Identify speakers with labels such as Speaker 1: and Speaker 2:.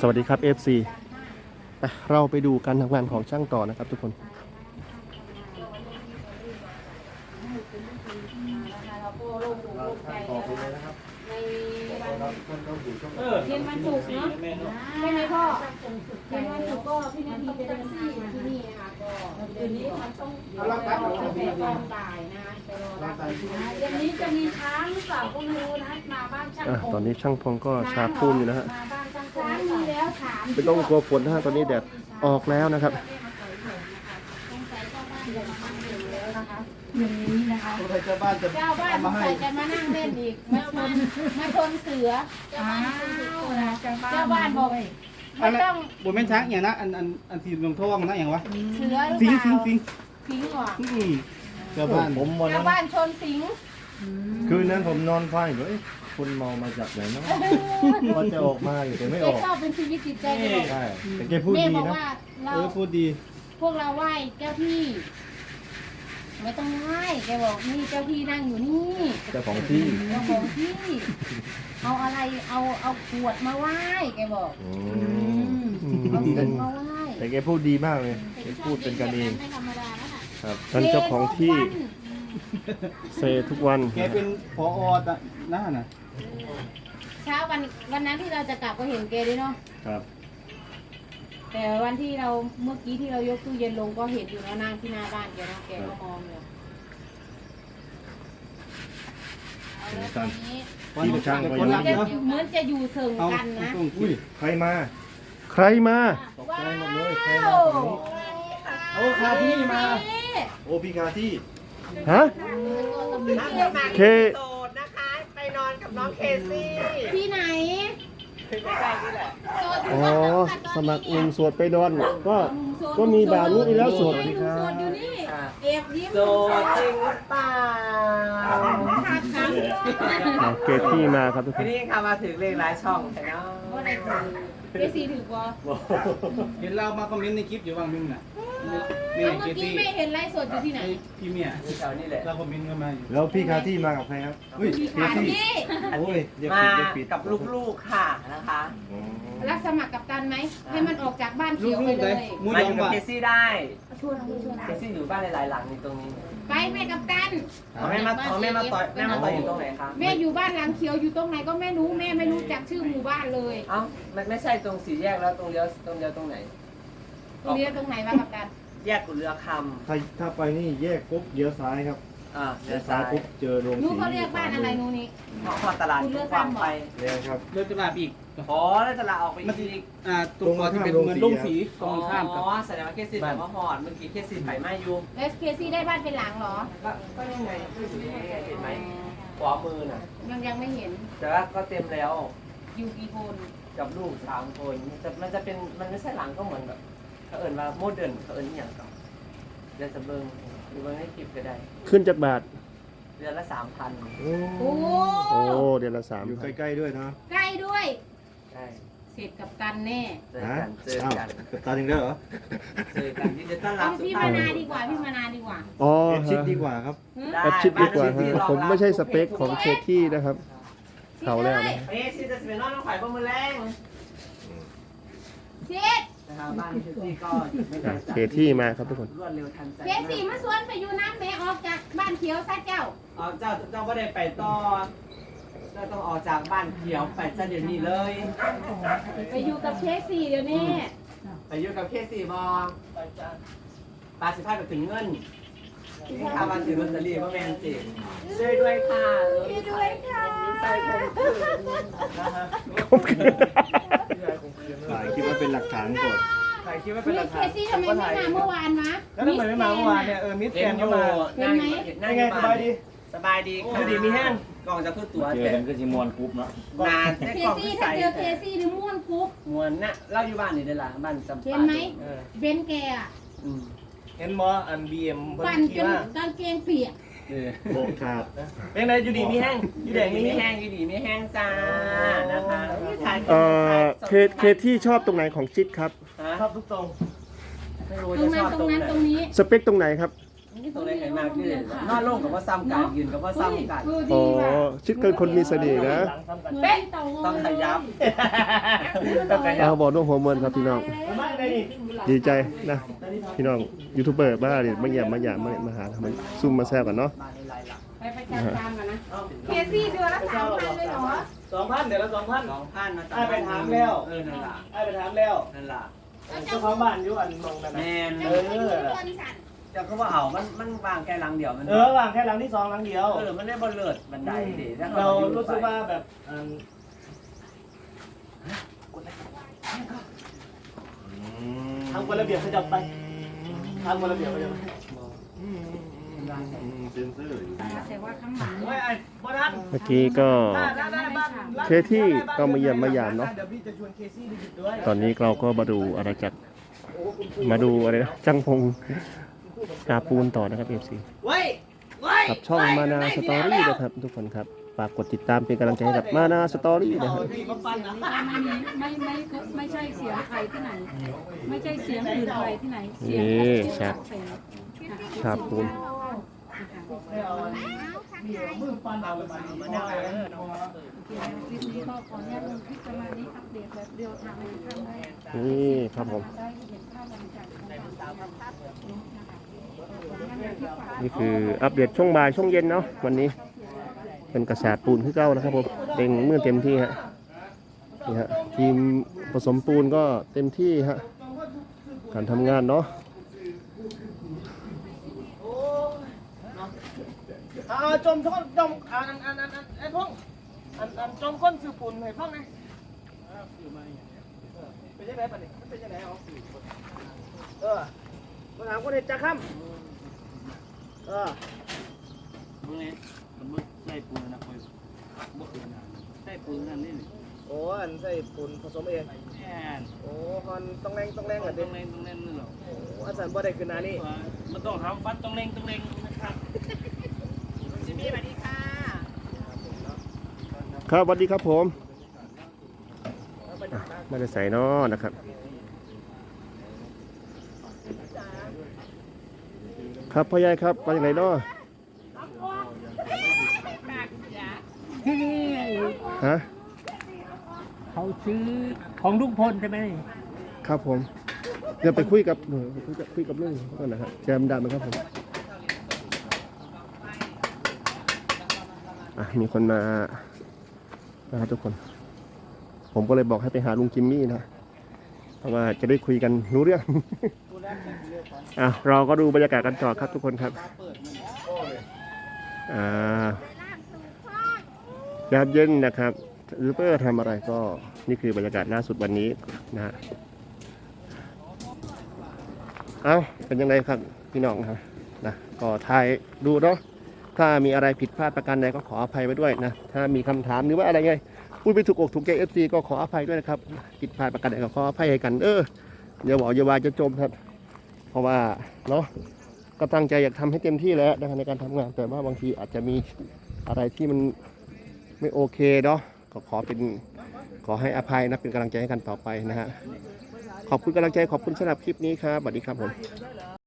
Speaker 1: สวัสดีครับ FC ไปเราไปดูการทำงานของช่างต่อนะครับทุกคน
Speaker 2: เราก็โล่งอ
Speaker 1: อเลยน
Speaker 2: วัน
Speaker 1: มันต้องอยู่ช่วง
Speaker 2: เย็นวันศุกร์เนาะใช่ไหมพ่อเย็นวันศุกร์ก็พี่นาทีจะเดินทางมาที่นี่นะคะก็เดี๋ยวนี้มันต้องเราต้องไปตอนบ่ายนะคะรอรับนะเดี๋ยวนี้จะมีช้างหรือเปล่าก็ไม่รู้นะมาบ้านช่างพง
Speaker 1: ตอนนี้ช่างพงก็ชาร์จปูนอยู่นะฮะ
Speaker 2: มาบ้านช่างพงมีแล้วถาม
Speaker 1: ไม่ต้องกลัวฝนนะฮะตอนนี้แดดออกแล้วนะครับ
Speaker 2: อย่างนี้นะคะ
Speaker 3: เจ้าบ้านจะ
Speaker 2: เจ้าบ้านสงสัยจะมานั่งเล่นอีกมาชนมาชนเสือ
Speaker 4: อ้าวนะเจ้าบ้าน
Speaker 2: เจ้าบ้านบอกไม่ต้อง
Speaker 3: บุญแม่นช้างอย่างนะอันอันอันสีลงทองนะอย่างวะ
Speaker 2: เสือหรือ
Speaker 3: สิง
Speaker 2: เป
Speaker 3: สิง
Speaker 2: ล่า
Speaker 3: สิง
Speaker 2: สิงเหรอ
Speaker 3: อืมเจ้าบ้าน
Speaker 5: ผมวัน
Speaker 2: เจ้า
Speaker 5: นั้น
Speaker 2: บ้านชนสิง
Speaker 5: คืนนั้นผมนอนฟังอยู่เอ้ยคุณเมามาจากไหนเนาะว่าจะออกมาอยู่แต่ไม่
Speaker 2: แก
Speaker 5: ออก
Speaker 2: ชอบเป็นชีวิตจิตใจแกบอก
Speaker 5: ใช่ แต่แกพูด
Speaker 2: แม่
Speaker 5: ดี
Speaker 2: บอก
Speaker 5: นะ
Speaker 2: ว่าเรา
Speaker 3: เออพูดดี
Speaker 2: พวกเราไหว้เจ้าที่ ไม่ต้องไหว้แกบอกนี่เจ้าที่นั่งอยู่นี่
Speaker 5: เจ้าของที่
Speaker 2: เจ้าของที่ เอาอะไรเอาเอาขวดมาไหว้แกบอก
Speaker 5: อืม
Speaker 2: เอาขวดมาไหว้
Speaker 5: แต่แกพูดดีมากเลยแกพูดเป็นกันเอง
Speaker 2: ไม่ธรรมดาแล้วน่ะ
Speaker 5: ครับ
Speaker 1: ท่านเจ้าของที่ เซทุกวัน
Speaker 3: แกเป็นพออนะน่ะ
Speaker 2: เช้าวันวันนั้นที่เราจะกลับก็เห็นแกด้วยเนาะ
Speaker 5: ครับ
Speaker 2: แต่วันที่เราเมื่อกี้ที่เรายกตู้เย็นลงก็เห็นอยู่นะนั่งที่หน้าบ้านแกเนาะแกก็มองอยู่เอาแล้วตอนนี้
Speaker 5: ที่ประช่างก็
Speaker 3: ค
Speaker 5: อนยู่
Speaker 3: รัก
Speaker 2: จะ
Speaker 3: เนาะ
Speaker 2: เหมือนจะอยู่เสิง
Speaker 3: เอา
Speaker 2: กันนะ
Speaker 3: ตรง
Speaker 5: อุ้ยใครมา
Speaker 1: ใครมา
Speaker 5: ตกใจหมดเลยใครมาตรงนี้
Speaker 3: โอ้คาที่มา
Speaker 5: โอ้พี่คาที่
Speaker 1: ฮะเค
Speaker 6: โสดนะคะ ไปนอนกับน้องเคซี่
Speaker 2: ที่ไหน
Speaker 6: ใกล้ๆนี่แหละ
Speaker 2: โสด
Speaker 1: อ๋อสมัครหนุ่มโสวดไปดอนก็ก็มีบานุอีกแล้วโสด
Speaker 2: หนุ่มโสดอยู่นี่เอบยิ้ม
Speaker 6: โสดจริงหรือเปล่า
Speaker 2: ขาดขัน
Speaker 1: อะเกตที่มาครับทุกค
Speaker 6: ที
Speaker 1: น
Speaker 6: นี้ค่ะมาถึงเลขหลายช่องแต่เนาะ
Speaker 2: ว่าอะไรถือเอซีถือกว่า
Speaker 3: เห็นเรามาคอมเมนต์ในคลิปอยู่บ้างนึงน่ะ นี่
Speaker 2: แล้ว
Speaker 3: เก
Speaker 2: เมื่อกี้
Speaker 3: ตี้
Speaker 2: ไม่เห็นไลฟ์สดอยู่ที่ไหน
Speaker 3: พี่เมีย
Speaker 6: อยู่แถวนี้แหละ
Speaker 3: เราคอมเมนต์กันมาอยู่
Speaker 5: แล้วพี่คาที่มากับใครครับอุ้ย
Speaker 2: ที่
Speaker 5: เค
Speaker 2: ขาด
Speaker 5: ที่
Speaker 2: ที่
Speaker 5: โอ้ยเรียก
Speaker 6: มา
Speaker 5: ผิดเรียกผิด
Speaker 6: กับลูกๆค่ะนะคะ
Speaker 5: อ๋อ
Speaker 2: รับสมัครกับตันไหม ให้มันออกจากบ้านเขียวไป
Speaker 3: ลูกๆ
Speaker 2: เล
Speaker 3: เลย
Speaker 2: ย
Speaker 3: มู
Speaker 6: มาย
Speaker 3: อ
Speaker 6: องยู่กับ
Speaker 3: ว่า
Speaker 6: เคซี่ได้
Speaker 2: ชวนชวน
Speaker 6: เคซี่อยู่บ้านหลายๆหลังนี่ตรงนี้
Speaker 2: ไปแม่กับตัน
Speaker 6: เอาแม่มาเอาแม่มาต่อยแม่มาต่อยอยู่ตรงไหนคะ
Speaker 2: แม่อยู่บ้านหลังเขียวอยู่ตรงไหนก็ไม่รู้แม่ไม่รู้จักชื่อหมู่บ้านเลย
Speaker 6: เอ้ามันไม่ใช่ตรงสี่แยกแล้วตรงเลี้ยวตรงเลี้ยวตรงไหน
Speaker 2: ตรงนี้ตรงไหนวะกับตัน
Speaker 6: แยกกุเรือค
Speaker 5: ถ้าถ้าไปนี่แยกปุ๊บเลี้ยวซ้ายครับำ
Speaker 6: อ่า
Speaker 5: เลี้
Speaker 6: เลี้
Speaker 5: ย
Speaker 6: ยวว
Speaker 5: ซ้า
Speaker 6: ซ้ายย
Speaker 5: ปุ๊บเจอโรง
Speaker 2: หนู
Speaker 5: สี
Speaker 2: เขาเรียกบ้านอะไรหนูนี่
Speaker 6: พอตลาดทุกความไป
Speaker 5: เรียกครับ
Speaker 3: เดินตลาดอีก
Speaker 6: อ๋อแล้วจะลาออกไป
Speaker 3: มัน
Speaker 6: อีก
Speaker 3: อ่าตรงที่เป็นเหมือนลงสีตรงข้ามกับ
Speaker 6: อ๋อแสดงว่าเคสซีไปมาหอดเมื่อกี้เคสซีไปมาอยู่
Speaker 2: แล้วเคซี่ได้บ้านเป็นหลังเหรอ
Speaker 6: ก็ก็ยังไงเห็นไหมขวามือน่ะ
Speaker 2: ยังยังไม่เห็น
Speaker 6: แต่ว่าก็เต็มแล้ว
Speaker 2: อยู่กี่คน
Speaker 6: กับลูกสามคนมันจะมันจะเป็นมันไม่ใช่หลังก็เหมือนแบบ เขาเอิญว่าโมเดิร์นเขาเอิญอหย่างเก่าเดือนสะเบิงหรือว่าให้คลิปก็ได้
Speaker 1: ขึ้นจากบาท
Speaker 6: เดือนละสามพัน
Speaker 5: โอ้
Speaker 2: โอ้
Speaker 1: โอ้เดือนละสาม
Speaker 5: อยู่ใกล้ๆด้วยเนาะ
Speaker 2: ใกล้ด้วย
Speaker 6: ใช่
Speaker 2: เสร็จกับตันแน่
Speaker 6: เจอ
Speaker 5: ฮะ
Speaker 6: กันเจอ
Speaker 5: อ้าว
Speaker 6: กัน
Speaker 5: กับตาถึงได้เหรอ
Speaker 6: เจอกันที่จะต้อนรั
Speaker 2: เอา
Speaker 6: บ
Speaker 2: พี่มานาดีกว่าพี่มานาดีกว่า
Speaker 1: อ๋อ
Speaker 5: เอ็ดชิดดีกว่าครับ
Speaker 6: ได้
Speaker 1: แอดชิดดีกว่า
Speaker 6: บ้น
Speaker 1: ฮะ
Speaker 6: ที่รองรับ
Speaker 1: ผมไม่ใช่สเปคของเคที่นะครับ เขาแล้วนะ
Speaker 6: เอ้ยซีจะเป็นน้องน้องข่อยประมือแรง
Speaker 2: เช็ด
Speaker 6: นะครั บบ้านเคสซี่ก็ไม่ได้
Speaker 1: เคที่มาครับทุกคน
Speaker 6: รวดเร็วทันใจ
Speaker 2: เคซี่มาสวนไปอยู่น้ำแม่ออกจากบ้านเขียวซะเจ้า
Speaker 6: เอาเจ้าเจ้าไม่ได้ไปต่อเจ้าต้องออกจากบ้านเขียวไปซะเดี๋ยวนี้เลย
Speaker 2: ไปอยู่กับเคซี่เดี๋ยวนี้
Speaker 6: ไปอยู่กับเคสี่บอปลาสิพาไปถึงเงินที่ข้ามาถึงลอตเตอรี่ว่าแมนสิช่วยด้วยค่ะ
Speaker 2: ช่วยด้วยค่ะ
Speaker 6: ใส่ผมคืนนะฮะ
Speaker 5: ถ่ายคลิปไว้เป็นหลักฐานก่อน
Speaker 6: ถ่ายคลิปไว้เป็น
Speaker 2: นี่
Speaker 6: หลัก
Speaker 2: เค
Speaker 6: ฐาน
Speaker 2: ซี่ทำไมไม่มาเมื่อวานวะ
Speaker 3: แล้วทำไมไม่มาเมื่อวานเนี่ยเออมิสแก
Speaker 6: เห็
Speaker 3: น
Speaker 6: นอ
Speaker 3: ก็
Speaker 6: ยู่
Speaker 3: มา
Speaker 6: นั่งอยู่นั่งอยู่บ้านสบายดีค่ะดีมีแห้งกล่องจะขึ้นตัว
Speaker 5: เจอ
Speaker 6: แต่
Speaker 5: กันก็จิมวนกรุ๊ปเนาะ
Speaker 6: นานแต่
Speaker 2: เค
Speaker 6: กล่อง
Speaker 2: ซี่
Speaker 6: ขึ้น
Speaker 2: ถ้า
Speaker 6: ใส
Speaker 2: เจอเคซี่หรือม่วนคุก
Speaker 6: มวนน่ะเล่าอยู่บ้านนี่ได้ละบ้านจำปา
Speaker 2: เห็นไหม
Speaker 6: เออ
Speaker 2: เบนแกอะ
Speaker 6: อืม
Speaker 3: เห็นบออันบีเอ็ม
Speaker 2: ปั่นจนกางเกงเปียก
Speaker 6: เออ
Speaker 5: โบกขาด
Speaker 3: เป็นไงอยู่ดีมีแห้ง
Speaker 6: อยู่แดงนี่ไม่แห้งอยู่ดีไม่แห้งจ้านะคะถ่าย
Speaker 1: เอ่อเคเคที่ชอบตรงไหนของชิดครับ
Speaker 6: ฮะ
Speaker 3: ชอบทุกตรง
Speaker 6: ไม่รู้
Speaker 2: ตร
Speaker 6: จะ
Speaker 2: ง
Speaker 6: ช
Speaker 2: นั้น
Speaker 6: อบ
Speaker 2: ตร
Speaker 6: ตรงง
Speaker 2: นั้น
Speaker 6: ไหน
Speaker 2: ตรงนี้
Speaker 1: สเปคตรงไหนครับ
Speaker 6: ตัวเล็กไอ้มากนี่นอนลงกับว่าซ้ำกันยืนกับว่าซ้ำกัน
Speaker 2: คือ
Speaker 1: อ๋
Speaker 2: ดี
Speaker 1: อ
Speaker 2: ว่ะ
Speaker 1: ชิดกันคนมีเสน่ห์นะ
Speaker 2: เป๊ะเต่า
Speaker 6: ต้องขยับ
Speaker 1: เอาบอกน้องหัวเมินครับพี่น้อง ดีใจนะ พี่น้องยูทูบเบอร์บ้าเนี่ยมาแย่มมาหยามมามาหาทำไมซุ่มมาแซวกันเนาะ
Speaker 2: ไปประจำการกันนะเคซี่เดือนละสามพันเลยเหรอ
Speaker 3: สองพันเดี๋ยวละสองพัน
Speaker 6: สองพันนะ
Speaker 3: ไปถามแล้ว
Speaker 6: เออนั่นล่ะ
Speaker 3: ไอ้ไปถามแล้ว
Speaker 6: นั่นล่ะ
Speaker 3: เจ้าของบ้านอยู่อันมองนั่น
Speaker 6: แม
Speaker 3: นะ
Speaker 6: น
Speaker 3: เออ
Speaker 6: จะเขาว่าเอามันมันวางแค่หลังเดียวมัน
Speaker 3: เออวางแค่หลังที่สองหลังเดียว
Speaker 6: เออมันได้บนเลิศบันไดดิแล้ว
Speaker 3: เรารู้สึกว่าแบบอืมทำกฎระเบียบเขาจะไปทำกฎระเบียบเขาจะไป
Speaker 5: เซนเซอร์อยู่
Speaker 4: แต่ว่าข้างหลัง
Speaker 3: โอ้ยไอ้บ่ทัน
Speaker 1: เมื่อกี้ก็
Speaker 3: ได้ได้ได้บ้าน
Speaker 1: เคที่ก็มาเยี่ยมมาหยามเนอะ
Speaker 3: เดี๋ยวพี่จะชวนเคซี่ไปหยุดด้วย
Speaker 1: ตอนนี้เราก็มาดูอะไรจากมาดูอะไรนะจังพง กาปูนต่อนะครับเอฟซีกับช่องมานาสตอรี่นะครับ ทุกคนครับฝากกดติดตามเป็นกำลังใจให้กับมานาสตอรี่นะครับ
Speaker 2: ไม่ไม่ไม่ใช่เสียงใครที่ไหน ไม่ใช่เสียงอื่นใครที่ไหนเสียง
Speaker 1: นี่
Speaker 2: ของ
Speaker 1: ชัดชาปูน
Speaker 3: มือปั้นเอาไปมาได้เลย
Speaker 2: คลิปนี้ก็ขออนุญาตลงคลิปประมาณนี้อัปเดตแบบเรียลไทม์ให้ท่าน
Speaker 1: นี่ครับผม
Speaker 2: นี่คื
Speaker 1: ออัปเดตช่วงบ่ายช่วงเย็นเนาะวันนี้ เป็นกระแสปูนที่เก้านะครับผมเต็งเมื่อเต็มที่ฮะนี่ฮะทีมผสมปูนก็เต็มที่ฮะการทำงานเนาะ
Speaker 3: อ่าจมชนจมอันอันอันอันอันไอ้พงอันอันจมก้นสื่อปุ่นให้ฟังไงเป็นยังไงปะนี่ยเป็นยังไงเอาเออ มาถามคนเห็นจะค้ำเออ
Speaker 7: มึงเนี่ยมันมึงใส่ปูนนะคอยบ่คืนนะใส่ปูนนั่นนี่
Speaker 3: โอ้อันใส่ปุ่นผสมเอง
Speaker 7: แน่น
Speaker 3: โอ้ฮอนต้องแรงต้องแรง
Speaker 7: ต้
Speaker 3: อะ
Speaker 7: อ
Speaker 3: เด็
Speaker 7: งเล่นต้องเล่นนี่หรอ
Speaker 3: โอ้อาจารย์บ่ได้ขึ้นหนานี่
Speaker 7: มันต้องทำฟัดต้องเล่งต้องเล่งนะครับ
Speaker 1: ครับสวัสดีครับผมอะไมาได้ใส่เนาะนะครับ ครับพ่อใหญ่ครับมาจากไหนเนาะ
Speaker 4: ที่นี่
Speaker 1: ฮะ
Speaker 4: เขาซื้อของลุงพลใช่ไหม
Speaker 1: ครับผมเดี๋ยวไปคุยกับเออไปคุยกับคุยกับเรื่องก่อนนะฮะแจมดำนะครับผมอะมีคนมานะครับทุกคน ผมก็เลยบอกให้ไปหาลุงจิมมี่นะเพราะว่าจะได้คุยกันรู้เรื่อง อะเราก็ดูบรรยากาศกันต่อครับทุกคนครับอ่ายามเย็นนะครับยูเบอร์ทำอะไรก็นี่คือบรรยากาศล่าสุดวันนี้นะฮะเอาเป็นยังไงครับพี่น้องครับนะก็ถ่ายดูเนาะถ้ามีอะไรผิดพลาดประการใดก็ขออภัยไว้ด้วยนะถ้ามีคำถามหรือว่าอะไรไงพูดไปถูกอกถูกใจเอฟซีก็ขออภัยด้วยนะครับผิดพลาดประการใดก็ขออภัยให้กันเอออย่าบอกอย่าวายจะจมครับ เพราะว่าเนาะก็ตั้งใจอยากทำให้เต็มที่แล้วนะในการทำงาน แต่ว่าบางทีอาจจะมีอะไรที่มันไม่โอเคเนาะก็ขอเป็นขอให้อภัยนะเป็นกำลังใจให้กันต่อไปนะฮะขอบคุณกำลังใจขอบคุณสำหรับคลิปนี้ครับสวัสดีครับผม